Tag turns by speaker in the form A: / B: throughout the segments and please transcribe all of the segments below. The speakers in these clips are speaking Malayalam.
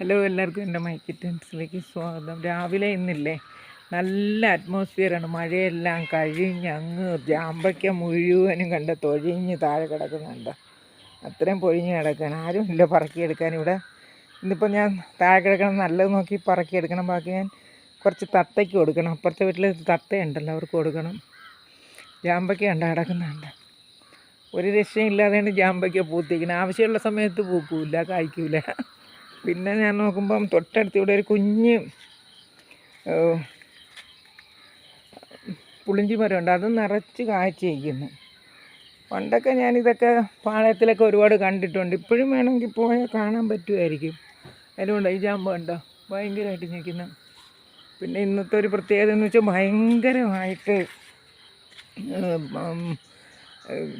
A: ഹലോ എല്ലാവർക്കും എന്റെ മൈക്കിറ്റൻസിലേക്ക് സ്വാഗതം. രാവിലെ ഇന്നില്ലേ? നല്ല അറ്റ്മോസ്ഫിയറാണ് മഴയെല്ലാം കഴിഞ്ഞ് അങ്ങ് ജാമ്പയ്ക്ക മുഴുവനും കണ്ട തൊഴിഞ്ഞ് താഴെ കിടക്കുന്നുണ്ട്. അത്രയും പൊഴിഞ്ഞ് കിടക്കാൻ ആരും ഇല്ല പറക്കിയെടുക്കാൻ ഇവിടെ. ഇന്നിപ്പോൾ ഞാൻ താഴെ കിടക്കണം നല്ലത് നോക്കി പറക്കിയെടുക്കണം. ബാക്കി ഞാൻ കുറച്ച് തത്തയ്ക്ക് കൊടുക്കണം. അപ്പുറത്തെ വീട്ടിൽ തത്തയുണ്ടല്ലോ അവർക്ക് കൊടുക്കണം. ജാമ്പയ്ക്ക ഉണ്ട് കിടക്കുന്നുണ്ട്. ഒരു രക്ഷയും ഇല്ലാതെയാണ് ജാമ്പയ്ക്ക പൂത്തിക്കുന്നത് ആവശ്യമുള്ള സമയത്ത് പൂക്കൂല കായ്ക്കൂല. പിന്നെ ഞാൻ നോക്കുമ്പം തൊട്ടടുത്ത് ഇവിടെ ഒരു കുഞ്ഞ് പുളിഞ്ചി മരമുണ്ട്. അത് നിറച്ച് കായ്ച്ചിരിക്കുന്നു. പണ്ടൊക്കെ ഞാനിതൊക്കെ പാളയത്തിലൊക്കെ ഒരുപാട് കണ്ടിട്ടുണ്ട്. ഇപ്പോഴും വേണമെങ്കിൽ പോയാൽ കാണാൻ പറ്റുമായിരിക്കും. അതുകൊണ്ട് ഈ ജാമ്പ ഉണ്ടോ ഭയങ്കരമായിട്ട് നിൽക്കുന്നു പിന്നെ ഇന്നത്തെ ഒരു പ്രത്യേകത എന്ന് വെച്ചാൽ ഭയങ്കരമായിട്ട്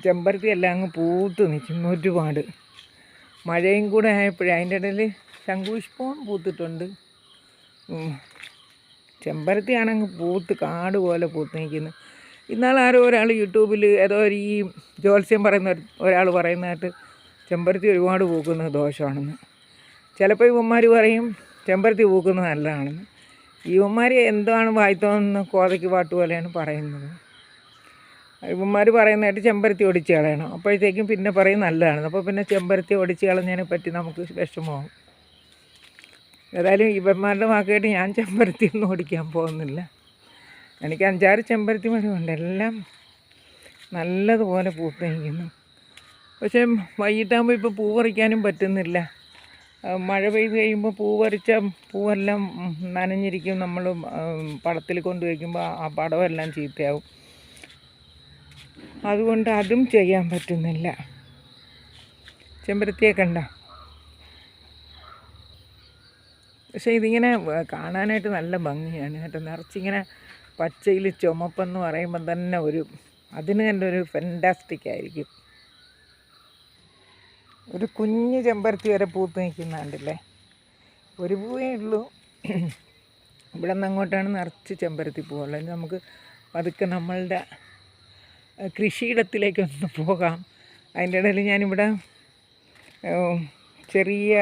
A: ചെമ്പരത്തി എല്ലാം അങ്ങ് പൂത്ത് നിൽക്കുന്നു ഒരുപാട്. മഴയും കൂടെ ആയപ്പോഴേ അതിന്റെ ഇടയിൽ ശംഖുപുഷ്പവും പൂത്തിട്ടുണ്ട്. ചെമ്പരത്തിയാണെങ്കിൽ പൂത്ത് കാട് പോലെ പൂത്ത് നിൽക്കുന്നു ഇന്നാൾ ആരോ ഒരാൾ യൂട്യൂബിൽ ഏതോ ഒരു ഈ ജ്യോത്സ്യം പറയുന്ന ഒരു- ഒരാൾ പറയുന്നതായിട്ട് ചെമ്പരത്തി ഒരുപാട് പൂക്കുന്നത് ദോഷമാണെന്ന്. ചിലപ്പോൾ ഇവന്മാർ പറയും ചെമ്പരത്തി പൂക്കുന്നത് നല്ലതാണെന്ന്. ഇവന്മാർ എന്താണ് വായിത്തോന്ന് കോതയ്ക്ക് പാട്ട് പോലെയാണ് പറയുന്നത്. ഇവന്മാർ പറയുന്നതായിട്ട് ചെമ്പരത്തി ഒടിച്ച് കളയണം. അപ്പോഴത്തേക്കും പിന്നെ പറയും നല്ലതാണ് അപ്പോൾ പിന്നെ ചെമ്പരത്തി ഒടിച്ച് കളഞ്ഞതിനെ പറ്റി നമുക്ക് വിഷമമാവും. ഏതായാലും ഇവന്മാരുടെ വാക്കായിട്ട് ഞാൻ ചെമ്പരത്തി ഒന്നും ഓടിക്കാൻ പോകുന്നില്ല. എനിക്ക് അഞ്ചാറ് ചെമ്പരത്തി മരമുണ്ട് എല്ലാം നല്ലതുപോലെ പൂത്ത് പക്ഷേ വൈകിട്ടാകുമ്പോൾ ഇപ്പോൾ പൂ പറിക്കാനും പറ്റുന്നില്ല. മഴ പെയ്ത് കഴിയുമ്പോൾ പൂ പറിച്ച പൂവെല്ലാം നനഞ്ഞിരിക്കും. നമ്മൾ പടത്തിൽ കൊണ്ട് വയ്ക്കുമ്പോൾ ആ പടമെല്ലാം ചീത്തയാവും. അതുകൊണ്ട് അതും ചെയ്യാൻ പറ്റുന്നില്ല. ചെമ്പരത്തിയെ കണ്ട പക്ഷേ ഇതിങ്ങനെ കാണാനായിട്ട് നല്ല ഭംഗിയാണ് കേട്ടോ. നിറച്ചിങ്ങനെ പച്ചയിൽ ചുമപ്പെന്ന് പറയുമ്പം തന്നെ ഒരു അതിന് തന്നെ ഒരു ഫെന്റാസ്റ്റിക് ആയിരിക്കും. ഒരു കുഞ്ഞ് ചെമ്പരത്തി വരെ പൂത്ത് നിൽക്കുന്നുണ്ടല്ലേ? ഒരു പൂവേ ഉള്ളൂ. ഇവിടെ നിന്ന് അങ്ങോട്ടാണ് നിറച്ച് ചെമ്പരത്തി പൂവുള്ളത്. നമുക്ക് പതുക്കെ നമ്മളുടെ കൃഷിയിടത്തിലേക്കൊന്ന് പോകാം. അതിന്റെ ഇടയിൽ ഞാനിവിടെ ചെറിയ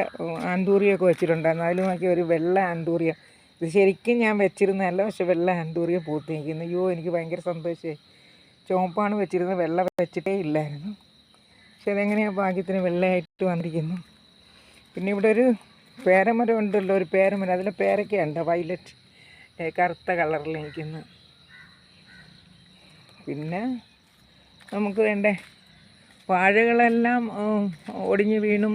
A: ആന്തൂറിയൊക്കെ വെച്ചിട്ടുണ്ടായിരുന്നു. അതിൽ നോക്കി ഒരു വെള്ള ആന്തൂറിയ. ഇത് ശരിക്കും ഞാൻ വെച്ചിരുന്നതല്ല പക്ഷെ വെള്ള ആന്തൂറിയ പൂത്ത് നിൽക്കുന്നു അയ്യോ എനിക്ക് ഭയങ്കര സന്തോഷമായി ചുവപ്പാണ് വെച്ചിരുന്നത് വെള്ള വെച്ചിട്ടേ ഇല്ലായിരുന്നു. പക്ഷെ അതെങ്ങനെയാണ് ഭാഗ്യത്തിന് വെള്ളയായിട്ട് വന്നിരിക്കുന്നു. പിന്നെ ഇവിടെ ഒരു പേരമരം ഉണ്ടല്ലോ ഒരു പേരമരം. അതിലെ പേരയ്ക്കുണ്ട് വയലറ്റ് കറുത്ത കളറിൽ പിന്നെ നമുക്ക് വേണ്ടേ വാഴകളെല്ലാം ഒടിഞ്ഞു വീണും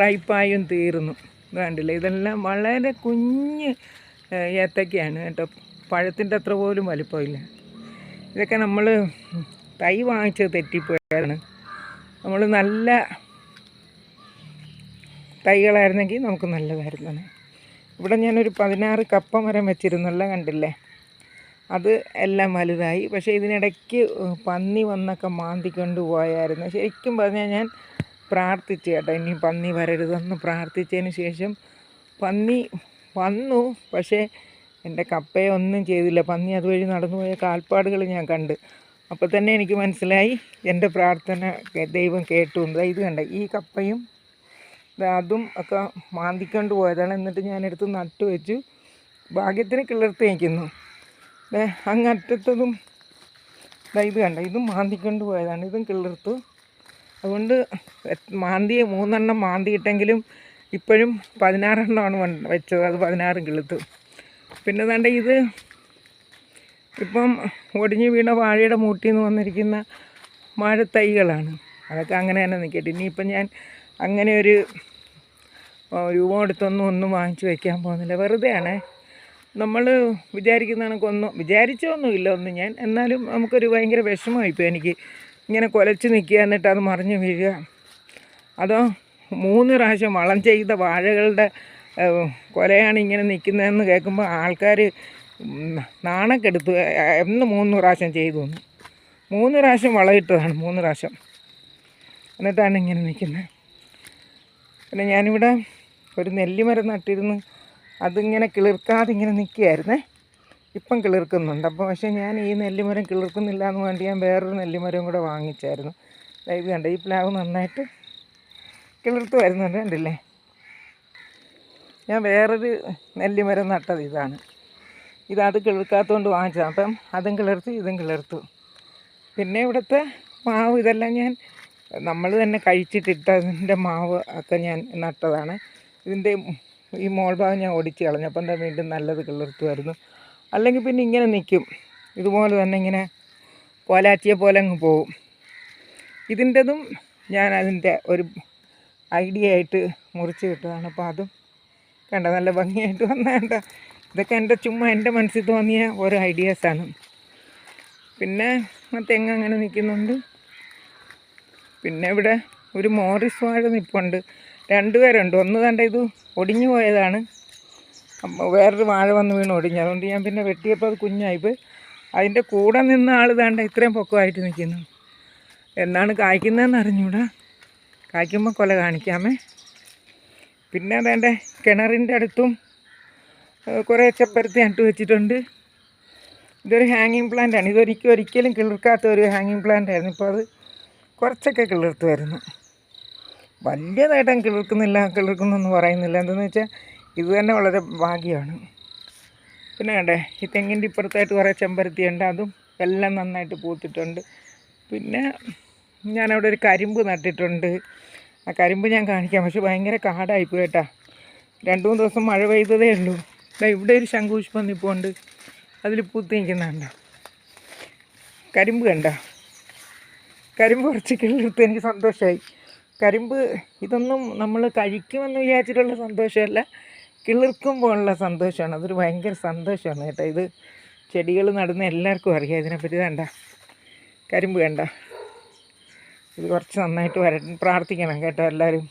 A: റൈപ്പായും തീർന്നു. കണ്ടില്ലേ? ഇതെല്ലാം വളരെ കുഞ്ഞ് ഏത്തക്കയാണ് കേട്ടോ. പഴത്തിന്റെ അത്ര പോലും വലിപ്പമില്ല. ഇതൊക്കെ നമ്മൾ തൈ വാങ്ങിച്ചത് തെറ്റിപ്പോയാണ് നമ്മൾ നല്ല തൈകളായിരുന്നെങ്കിൽ നമുക്ക് നല്ലതായിരുന്നു ഇവിടെ ഞാനൊരു പതിനാറ് കപ്പ മരം വെച്ചിരുന്നല്ല കണ്ടില്ലേ? അത് എല്ലാം വലുതായി. പക്ഷേ ഇതിനിടയ്ക്ക് പന്നി വന്നൊക്കെ മാന്തിക്കൊണ്ട് പോയായിരുന്നു. ശരിക്കും പറഞ്ഞാൽ ഞാൻ പ്രാർത്ഥിച്ചു കേട്ടോ. ഇനി പന്നി വരരുതെന്ന് പ്രാർത്ഥിച്ചതിന് ശേഷം പന്നി വന്നു. പക്ഷേ എന്റെ കപ്പയെ ഒന്നും ചെയ്തില്ല. പന്നി അതുവഴി നടന്നുപോയ കാൽപ്പാടുകൾ ഞാൻ കണ്ട്. അപ്പോൾ തന്നെ എനിക്ക് മനസ്സിലായി എന്റെ പ്രാർത്ഥന ദൈവം കേട്ടു. ഇത് കണ്ട? ഈ കപ്പയും അതും ഒക്കെ മാന്തിക്കൊണ്ട് പോയതാണ്. എന്നിട്ട് ഞാനെടുത്ത് നട്ടു വെച്ചു. ഭാഗ്യത്തിന് കിളിർത്ത് നിൽക്കുന്നു അങ്ങറ്റത്തതും ഇത് കണ്ട? ഇതും മാന്തിക്കൊണ്ട് പോയതാണ്. ഇതും കിളിർത്തു. അതുകൊണ്ട് മാന്തി മൂന്നെണ്ണം മാന്തിയിട്ടെങ്കിലും ഇപ്പോഴും പതിനാറെണ്ണമാണ് വെച്ചത്. അത് പതിനാറും കിളുത്തു. പിന്നെ തണ്ട ഇത് ഇപ്പം ഒടിഞ്ഞു വീണ വാഴയുടെ മൂട്ടിൽ നിന്ന് വന്നിരിക്കുന്ന വാഴത്തൈകളാണ് അതൊക്കെ അങ്ങനെ തന്നെ നിൽക്കട്ടെ ഇനിയിപ്പം ഞാൻ അങ്ങനെ ഒരു രൂപം എടുത്തൊന്നും ഒന്നും വാങ്ങിച്ചു വയ്ക്കാൻ പോകുന്നില്ല. വെറുതെയാണേ. നമ്മൾ വിചാരിക്കുന്ന കണക്കൊന്നും വിചാരിച്ചൊന്നുമില്ല ഒന്നും ഞാൻ. എന്നാലും നമുക്കൊരു ഭയങ്കര വിഷമമായിപ്പോൾ എനിക്ക്. ഇങ്ങനെ കുലച്ച് നിൽക്കുക എന്നിട്ട് അത് മറിഞ്ഞ് വീഴുക. അതോ മൂന്ന് പ്രാവശ്യം വളം ചെയ്ത വാഴകളുടെ കൊലയാണ് ഇങ്ങനെ നിൽക്കുന്നതെന്ന് കേൾക്കുമ്പോൾ ആൾക്കാർ നാണക്കെടുത്തു. എന്ന് മൂന്ന് പ്രാവശ്യം ചെയ്തു മൂന്ന് പ്രാവശ്യം വളമിട്ടതാണ് മൂന്ന് പ്രാവശ്യം. എന്നിട്ടാണ് ഇങ്ങനെ നിൽക്കുന്നത്. പിന്നെ ഞാനിവിടെ ഒരു നെല്ലിമരം നട്ടിരുന്ന്. അതിങ്ങനെ കിളിർക്കാതെ ഇങ്ങനെ നിൽക്കുകയായിരുന്നേ. ഇപ്പം കിളിർക്കുന്നുണ്ട്. അപ്പോൾ പക്ഷേ ഞാൻ ഈ നെല്ലിമരം കിളിർക്കുന്നില്ല എന്ന് വേണ്ടി ഞാൻ വേറൊരു നെല്ലിമരം കൂടെ വാങ്ങിച്ചായിരുന്നു. ഇത് കണ്ട ഈ പ്ലാവ് നന്നായിട്ട് കിളിർത്ത് വരുന്നുണ്ട് കണ്ടില്ലേ? ഞാൻ വേറൊരു നെല്ലിമരം നട്ടത് ഇതാണ്. ഇതത് കിളിർക്കാത്തതുകൊണ്ട് വാങ്ങിച്ചതാണ് അപ്പം അതും കിളിർത്തു ഇതും കിളിർത്തു. പിന്നെ ഇവിടുത്തെ മാവ് ഇതെല്ലാം ഞാൻ നമ്മൾ തന്നെ കഴിച്ചിട്ടിട്ടതിന്റെ മാവ് ഒക്കെ ഞാൻ നട്ടതാണ്. ഇതിന്റെ ഈ മോൾ ഭാഗം ഞാൻ ഒടിച്ച് കളഞ്ഞു. അപ്പം എന്താ വീണ്ടും നല്ലത് കിളിർത്തുമായിരുന്നു അല്ലെങ്കിൽ പിന്നെ ഇങ്ങനെ നിൽക്കും. ഇതുപോലെ തന്നെ ഇങ്ങനെ കോലാറ്റിയെ പോലെ അങ്ങ് പോവും. ഇതിന്റെതും ഞാൻ അതിന്റെ ഒരു ഐഡിയ ആയിട്ട് മുറിച്ച് കിട്ടതാണ് അപ്പോൾ അതും കണ്ട നല്ല ഭംഗിയായിട്ട് വന്നേണ്ട ഇതൊക്കെ എന്റെ ചുമ്മാ എന്റെ മനസ്സിൽ തോന്നിയ ഓരോ ഐഡിയാസാണ് പിന്നെ തെങ്ങ് അങ്ങനെ നിൽക്കുന്നുണ്ട്. പിന്നെ ഇവിടെ ഒരു മോറിസ് വാഴ നിൽപ്പുണ്ട് രണ്ടുപേരുണ്ട്. ഒന്ന് കണ്ട ഇത് ഒടിഞ്ഞു പോയതാണ്. വേറൊരു വാഴ വന്ന് വീണ് ഒടിഞ്ഞു. അതുകൊണ്ട് ഞാൻ പിന്നെ വെട്ടിയപ്പോൾ അത് കുഞ്ഞായി. കുഞ്ഞായിപ്പോയി അതിന്റെ കൂടെ നിന്ന ആൾ ഇതാണ്ട് ഇത്രയും പൊക്കമായിട്ട് നിൽക്കുന്നു എന്നാണ് കായ്ക്കുന്നതെന്ന് അറിഞ്ഞൂടാ. കായ്ക്കുമ്പോൾ കൊല കാണിക്കാമേ. പിന്നെ അതേണ്ട കിണറിന്റെ അടുത്തും കുറേ ചെപ്പരത്തി നട്ട് വെച്ചിട്ടുണ്ട്. ഇതൊരു ഹാങ്ങിങ് പ്ലാന്റ് ആണ്. ഇതൊരിക്കലും ഒരിക്കലും കിളിർക്കാത്ത ഒരു ഹാങ്ങിങ് പ്ലാന്റ് ആയിരുന്നു. ഇപ്പോൾ അത് കുറച്ചൊക്കെ കിളിർത്ത് വരുന്നു. വലിയതായിട്ടും കിളിർക്കുന്നില്ല കിളിർക്കുന്നൊന്നും പറയുന്നില്ല. എന്തെന്ന് വെച്ചാൽ ഇത് തന്നെ വളരെ ഭാഗ്യമാണ്. പിന്നെ കണ്ടേ ഈ തെങ്ങിന്റെ ഇപ്പുറത്തായിട്ട് കുറേ ചെമ്പരത്തിയുണ്ട് അതും എല്ലാം നന്നായിട്ട് പൂത്തിട്ടുണ്ട്. പിന്നെ ഞാനവിടെ ഒരു കരിമ്പ് നട്ടിട്ടുണ്ട്. ആ കരിമ്പ് ഞാൻ കാണിക്കാം പക്ഷെ ഭയങ്കര കാടായിപ്പോയി കേട്ടാ. രണ്ട് മൂന്ന് ദിവസം മഴ പെയ്തതേ ഉള്ളൂ. ഇവിടെ ഒരു ശംഖുപുഷ്പം നിൽപ്പുണ്ട് അതിൽ പൂത്ത് നിൽക്കുന്നുണ്ടോ. കരിമ്പ് കണ്ട? കരിമ്പ് കുറച്ച് കിളിർത്ത് എനിക്ക് സന്തോഷമായി. കരിമ്പ് ഇതൊന്നും നമ്മൾ കഴിക്കുമെന്ന് വിചാരിച്ചിട്ടുള്ള സന്തോഷമല്ല. കിളിർക്കുമ്പോഴുള്ള സന്തോഷമാണ്. അതൊരു ഭയങ്കര സന്തോഷമാണ് കേട്ടോ. ഇത് ചെടികൾ നടുന്ന എല്ലാവർക്കും അറിയാം. ഇതിനെപ്പറ്റി വേണ്ട കരിമ്പ് വേണ്ട ഇത് കുറച്ച് നന്നായിട്ട് വര പ്രാർത്ഥിക്കണം കേട്ടോ എല്ലാവരും.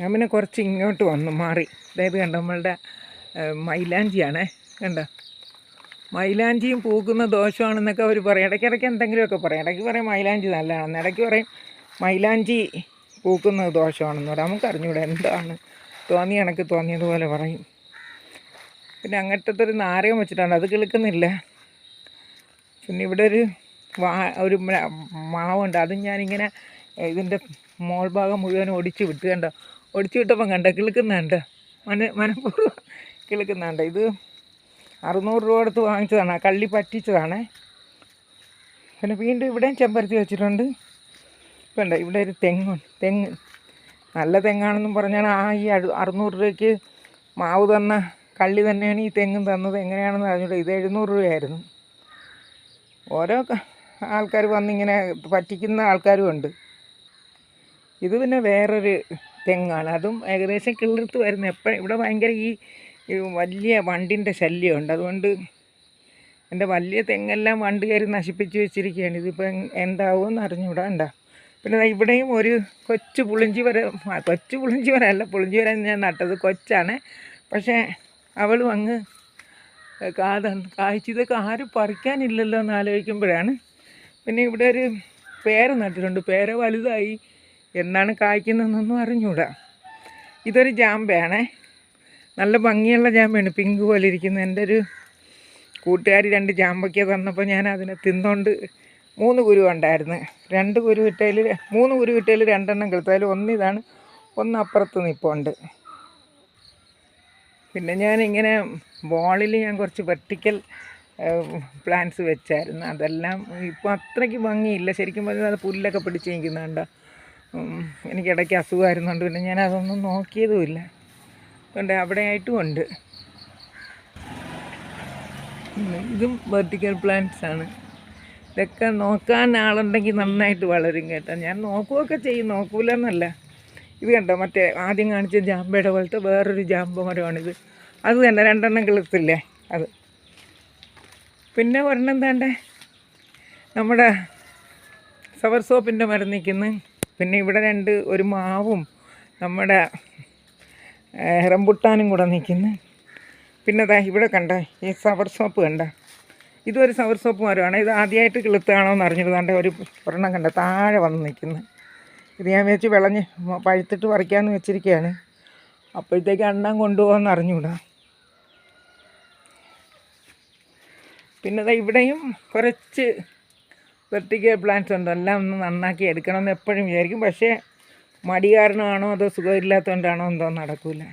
A: ഞാൻ പിന്നെ കുറച്ച് ഇങ്ങോട്ട് വന്നു മാറി. അതായത് കണ്ടോ നമ്മളുടെ മൈലാഞ്ചിയാണേ. കണ്ടോ? മൈലാഞ്ചിയും പൂക്കുന്ന ദോഷമാണെന്നൊക്കെ അവർ പറയും. ഇടയ്ക്കിടയ്ക്ക് എന്തെങ്കിലുമൊക്കെ പറയും. ഇടയ്ക്ക് പറയും മൈലാഞ്ചി നല്ലതാണെന്ന്. ഇടയ്ക്ക് പറയും മൈലാഞ്ചി പൂക്കുന്നത് ദോഷമാണെന്ന് പറയും. നമുക്ക് അറിഞ്ഞൂടെ എന്താണ് തോന്നിയ കണക്ക് തോന്നിയതുപോലെ പറയും. പിന്നെ അങ്ങനത്തെ ഒരു നാരകം വെച്ചിട്ടാണ് അത് കിളുക്കുന്നില്ല. പിന്നെ ഇവിടെ ഒരു വാ ഒരു മാവുണ്ട് അതും ഞാനിങ്ങനെ ഇതിന്റെ മോൾ ഭാഗം മുഴുവൻ ഒടിച്ച് വിട്ട് കണ്ടോ? ഒടിച്ച് വിട്ടപ്പം കണ്ടോ? കിളുക്കുന്നുണ്ട്. മന മനഃപൂർവം കിളുക്കുന്നുണ്ട്. ഇത് അറുന്നൂറ് രൂപ അടുത്ത് വാങ്ങിച്ചതാണ് കള്ളി പറ്റിച്ചതാണ്. പിന്നെ വീണ്ടും ഇവിടെയും ചെമ്പരത്തി വെച്ചിട്ടുണ്ട്. ഇപ്പം ഇവിടെ ഒരു തെങ്ങുണ്ട്. തെങ്ങ് നല്ല തെങ്ങാണെന്നും പറഞ്ഞാണ് ആ ഈ അറുന്നൂറ് രൂപയ്ക്ക് മാവ് തന്ന കള്ളി തന്നെയാണ് ഈ തെങ്ങും തന്നത്. എങ്ങനെയാണെന്ന് അറിഞ്ഞൂടെ. ഇത് എഴുന്നൂറ് രൂപയായിരുന്നു. ഓരോ ആൾക്കാർ വന്നിങ്ങനെ പറ്റിക്കുന്ന ആൾക്കാരും ഉണ്ട്. ഇത് പിന്നെ വേറൊരു തെങ്ങാണ്. അതും ഏകദേശം കിളിർത്ത് വരുന്ന എപ്പോഴും ഇവിടെ ഭയങ്കര ഈ വലിയ വണ്ടിന്റെ ശല്യമുണ്ട്. അതുകൊണ്ട് എന്റെ വലിയ തെങ്ങെല്ലാം വണ്ട് കയറി നശിപ്പിച്ച് വെച്ചിരിക്കുകയാണ്. ഇതിപ്പോൾ എന്താവുമെന്ന് അറിഞ്ഞൂടാ. ഉണ്ടാ പിന്നെ ഇവിടെയും ഒരു കൊച്ചു പുളിഞ്ചി വര കൊച്ചു പുളിഞ്ചി വരല്ല പുളിഞ്ചി വര ഞാൻ നട്ടത് കൊച്ചാണ്. പക്ഷേ അവളും അങ്ങ് കാത കായ്ച്ചതൊക്കെ ആരും പറിക്കാനില്ലല്ലോ എന്ന് ആലോചിക്കുമ്പോഴാണ്. പിന്നെ ഇവിടെ ഒരു പേര നട്ടിട്ടുണ്ട് പേര വലുതായി. എന്നാണ് കായ്ക്കുന്നതെന്നൊന്നും അറിഞ്ഞൂടാ. ഇതൊരു ജാമ്പയാണേ. നല്ല ഭംഗിയുള്ള ജാമ്പയാണ് പിങ്ക് പോലെ ഇരിക്കുന്ന. എന്റെ ഒരു കൂട്ടുകാർ രണ്ട് ജാമ്പയ്ക്ക തന്നപ്പോൾ ഞാൻ അതിനെ തിന്നുകൊണ്ട് മൂന്ന് കുരു ഉണ്ടായിരുന്നു. രണ്ട് കുരു ഇട്ടതിൽ മൂന്ന് കുരു ഇട്ടതിൽ രണ്ടെണ്ണം കിളുത്തു. ഒന്നിതാണ് ഒന്ന് അപ്പുറത്ത് നിൽപ്പുണ്ട് പിന്നെ ഞാനിങ്ങനെ ബോളിൽ ഞാൻ കുറച്ച് വെർട്ടിക്കൽ പ്ലാന്റ്സ് വെച്ചായിരുന്നു. അതെല്ലാം ഇപ്പോൾ അത്രയ്ക്ക് ഭംഗിയില്ല. ശരിക്കും പറഞ്ഞാൽ അത് പുല്ലൊക്കെ പിടിച്ച് നിൽക്കുന്നുണ്ട്. എനിക്കിടയ്ക്ക് അസുഖമായിരുന്നുണ്ട് പിന്നെ ഞാൻ അതൊന്നും നോക്കിയതുമില്ല. അതുകൊണ്ട് അവിടെ ആയിട്ടും ഉണ്ട് ഇതും വെർട്ടിക്കൽ പ്ലാന്റ്സ് ആണ്. ഇതൊക്കെ നോക്കാൻ ആളുണ്ടെങ്കിൽ നന്നായിട്ട് വളരും കേട്ടോ. ഞാൻ നോക്കുകയൊക്കെ ചെയ്യും നോക്കൂല എന്നല്ല ഇത് കണ്ടോ മറ്റേ ആദ്യം കാണിച്ച ജാമ്പയുടെ പോലത്തെ വേറൊരു ജാമ്പ മരമാണിത്. അത് തന്നെ രണ്ടെണ്ണം കിളുത്തില്ലേ അത്. പിന്നെ ഒരെണ്ണം എന്താണ്ടേ? നമ്മുടെ സവർ സോപ്പിന്റെ മരം നിൽക്കുന്നു. പിന്നെ ഇവിടെ രണ്ട് ഒരു മാവും നമ്മുടെ റംബുട്ടാനും കൂടെ നിൽക്കുന്നു. പിന്നെ ദാ ഇവിടെ കണ്ട ഈ സവർ സോപ്പ് കണ്ട? ഇതൊരു സവർ സോപ്പ് മരമാണ് ഇത് ആദ്യമായിട്ട് കിളുത്താണോ എന്ന് അറിഞ്ഞിരുന്നാണ്ട് ഒരു ഒരെണ്ണം കണ്ട താഴെ വന്ന് നിൽക്കുന്നു. ഇത് ഞാൻ വെച്ച് വിളഞ്ഞ് പഴുത്തിട്ട് പറിക്കാമെന്ന് വെച്ചിരിക്കുകയാണ് അപ്പോഴത്തേക്ക് അണ്ണം കൊണ്ടുപോകാമെന്ന് അറിഞ്ഞൂടാ പിന്നെ ഇവിടെയും കുറച്ച് വെർട്ടിക്കൽ പ്ലാന്റ്സ് ഉണ്ട്. എല്ലാം ഒന്ന് നന്നാക്കി എടുക്കണമെന്ന് എപ്പോഴും വിചാരിക്കും. പക്ഷേ മടി കാരണമാണോ അതോ സുഖമില്ലാത്തതുകൊണ്ടാണോ എന്തോ നടക്കില്ല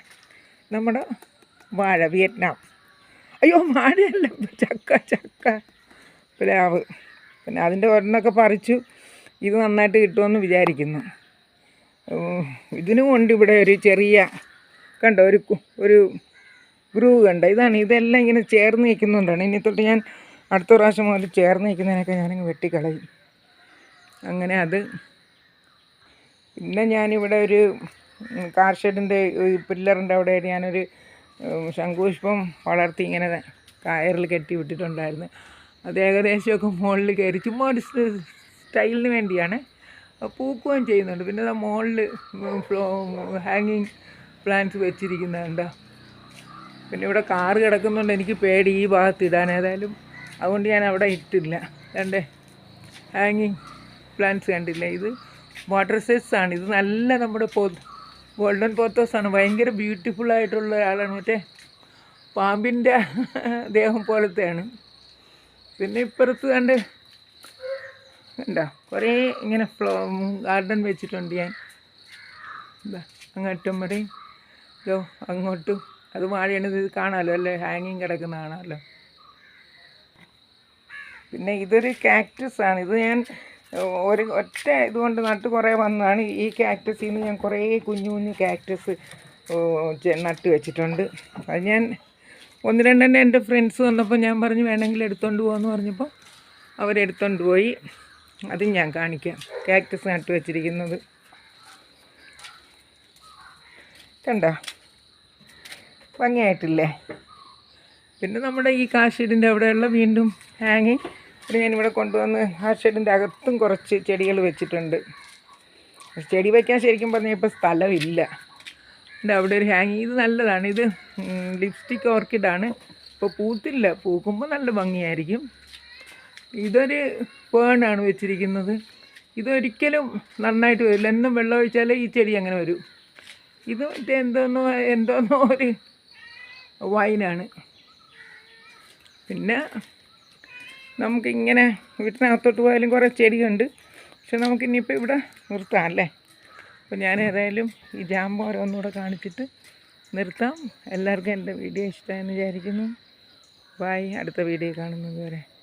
A: നമ്മുടെ വാഴ വിയറ്റ്നാം. അയ്യോ മാടിയല്ല ചക്ക ചക്ക. പ്ലാവ് പിന്നെ അതിന്റെ ഒരെണ്ണമൊക്കെ പറിച്ചു. ഇത് നന്നായിട്ട് കിട്ടുമെന്ന് വിചാരിക്കുന്നു. ഇതിനു ഇതിനും ഉണ്ട് ഇവിടെ ഒരു ചെറിയ കണ്ടോ ഒരു ഒരു ഗ്രൂവ് കണ്ടോ? ഇതാണ് ഇതെല്ലാം ഇങ്ങനെ ചേർന്ന് നിൽക്കുന്നുണ്ടാണ്. ഇനി തൊട്ട് ഞാൻ അടുത്ത പ്രാവശ്യം മുതൽ ചേർന്ന് നിൽക്കുന്നതിനൊക്കെ ഞാനങ്ങ് വെട്ടിക്കളയും. അങ്ങനെ അത് പിന്നെ ഞാനിവിടെ ഒരു ഉം, കാർ ഷെഡിന്റെ പില്ലറിന്റെ അവിടെ ഞാനൊരു ശംഖുപുഷ്പം വളർത്തി ഇങ്ങനെ കയറിൽ കെട്ടി വിട്ടിട്ടുണ്ടായിരുന്നു. അത് ഏകദേശമൊക്കെ മുകളിൽ കയറി. ചുമ്മാ ഒരു സ്റ്റൈലിന് വേണ്ടിയാണ് പൂക്കുകയും ചെയ്യുന്നുണ്ട്. പിന്നെ അത് മുകളിൽ ഫ്ലോ ഹാങ്ങിങ് പ്ലാന്റ്സ് വെച്ചിരിക്കുന്നുണ്ട്. പിന്നെ ഇവിടെ കാറ് കിടക്കുന്നുണ്ട്. എനിക്ക് പേടി ഈ ഭാഗത്ത് ഇടാൻ. ഏതായാലും അതുകൊണ്ട് ഞാൻ അവിടെ ഇട്ടില്ല. രണ്ട് ഹാങ്ങിങ് പ്ലാന്റ്സ് കണ്ടില്ല? ഇത് വാട്ടർ സെസ് ആണ്. ഇത് നല്ല നമ്മുടെ പോ ഗോൾഡൻ പോത്തോസ് ആണ്. ഭയങ്കര ബ്യൂട്ടിഫുൾ ആയിട്ടുള്ള ഒരാളാണ്. മറ്റേ പാമ്പിന്റെ ദേഹം പോലത്തെയാണ്. പിന്നെ ഇപ്പുറത്ത് കണ്ട് കണ്ടോ? കുറേ ഇങ്ങനെ ഫ്ലോ ഗാർഡൻ വെച്ചിട്ടുണ്ട് ഞാൻ. അങ്ങോട്ടും വരെ ഇതോ അങ്ങോട്ടും. അത് വാഴയാണ് ഇത് കാണാമല്ലോ അല്ലേ? ഹാങ്ങിങ് കിടക്കുന്ന കാണാമല്ലോ പിന്നെ ഇതൊരു കാക്ടസ് ആണ്. ഇത് ഞാൻ ഒരു ഒറ്റ ഇതുകൊണ്ട് നട്ട് കുറേ വന്നതാണ്. ഈ കാക്ടസിൽ നിന്ന് ഞാൻ കുറേ കുഞ്ഞു കുഞ്ഞു കാക്ടസ് നട്ട് വെച്ചിട്ടുണ്ട്. അത് ഞാൻ ഒന്ന് രണ്ടെണ്ണം എന്റെ ഫ്രണ്ട്സ് വന്നപ്പോൾ ഞാൻ പറഞ്ഞു വേണമെങ്കിൽ എടുത്തുകൊണ്ട് പോകാമെന്ന് പറഞ്ഞപ്പോൾ അവരെടുത്തോണ്ട് പോയി. അതും ഞാൻ കാണിക്കാം. കാക്ടസ് നട്ട് വെച്ചിരിക്കുന്നത്. കണ്ട? ഭംഗിയായിട്ടില്ലേ? പിന്നെ നമ്മുടെ ഈ കാശീടിന്റെ അവിടെയുള്ള വീണ്ടും ഹാങ്ങിങ് ഇവിടെ ഞാനിവിടെ കൊണ്ടുവന്ന് ആ ഷെഡിന്റെ അകത്തും കുറച്ച് ചെടികൾ വെച്ചിട്ടുണ്ട്. ചെടി വയ്ക്കാൻ ശരിക്കും പറഞ്ഞാൽ ഇപ്പോൾ സ്ഥലമില്ല. ഇത് അവിടെ ഒരു ഹാങ് ഇത് നല്ലതാണ്. ഇത് ലിപ്സ്റ്റിക് ഓർക്കിഡാണ്. ഇപ്പോൾ പൂത്തില്ല പൂക്കുമ്പോൾ നല്ല ഭംഗിയായിരിക്കും. ഇതൊരു പേണാണ് വെച്ചിരിക്കുന്നത്. ഇതൊരിക്കലും നന്നായിട്ട് വരില്ല. എന്നും വെള്ളം ഒഴിച്ചാലേ ഈ ചെടി അങ്ങനെ വരും. ഇത് മറ്റേ എന്തോന്നോ എന്തോന്നോ ഒരു വൈനാണ്. പിന്നെ നമുക്കിങ്ങനെ വീട്ടിനകത്തോട്ട് പോയാലും കുറേ ചെടിയുണ്ട്. പക്ഷെ നമുക്കിനിയിപ്പോൾ ഇവിടെ നിർത്താം അല്ലേ? അപ്പോൾ ഞാൻ ഏതായാലും ഈ ജാമ്പ ഓരോന്നുകൂടെ കാണിച്ചിട്ട് നിർത്താം. എല്ലാവർക്കും എന്റെ വീഡിയോ ഇഷ്ടമായെന്ന് വിചാരിക്കുന്നു. ബായ് അടുത്ത വീഡിയോ കാണുന്നത് വരെ.